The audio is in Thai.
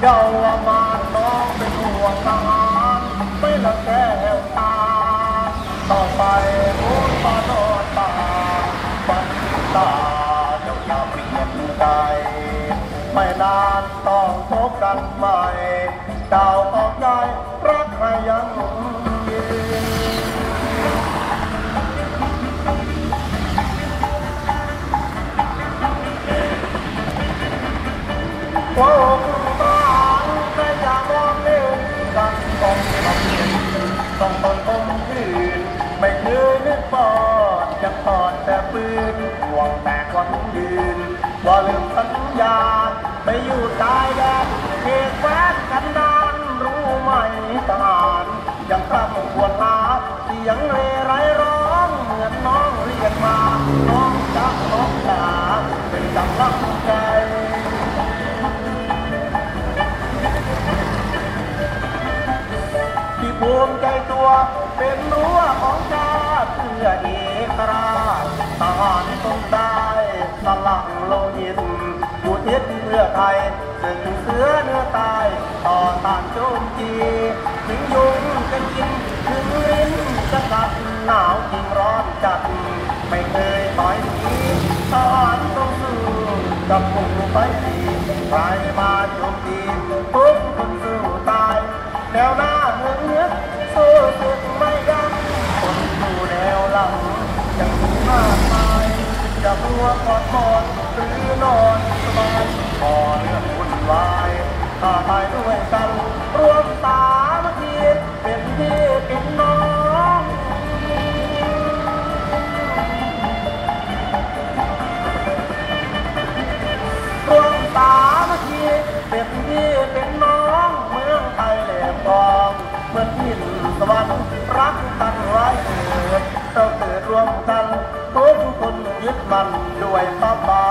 เยาวมาน้องเป็นห่วงทหารไม่ละแก้วตา ต่อไปมุนปานอตาบันตาเจ้าอย่าเปลี่ยนใจไม่นานต้องพบกันใหม่ ต้องทำเนียนต้องตนคมคืนไม่เคยนึกปอดจะตอดแต่ปืนห่วงแต่คนยืนว่ลืมสัญญาไปอยู่ชายแดนเขตแว้นกันดานรู้ไหมทหารยังคร่ำควรหาเสียงเรไรร้องเหมือนน้องเรียกมาน้อง ภูมิใจตัวเป็นรั้วของชาติเพื่อเอกราชทหารต้องได้สลักโลหิตอุทิศเพื่อไทยซึ่งเสือเนื้อตายต่อต้านโจมตีถึงยุงจะกินถึงลิ้นจะกัดหนาวจริงร้อนจัดไม่เคยต่อยหนีทหารต้องสู้กับพวกไปดีใครมาโจมตีทุกคนสู้ตายแนวหน้า วกอดกอดหรือนอนสบายพอเรื่องวุ่นวายถ้าตายด้วยกันรวมสามัคคีเป็นพี่เป็นน้องรวมสามัคคีเป็นพี่เป็นน้องเมืองไทยแหลมทองเมื่อนหินสวรรค์รักกันไว้เถิดเราเกิดรวมกันทุก ยึดมันด้วยตาบา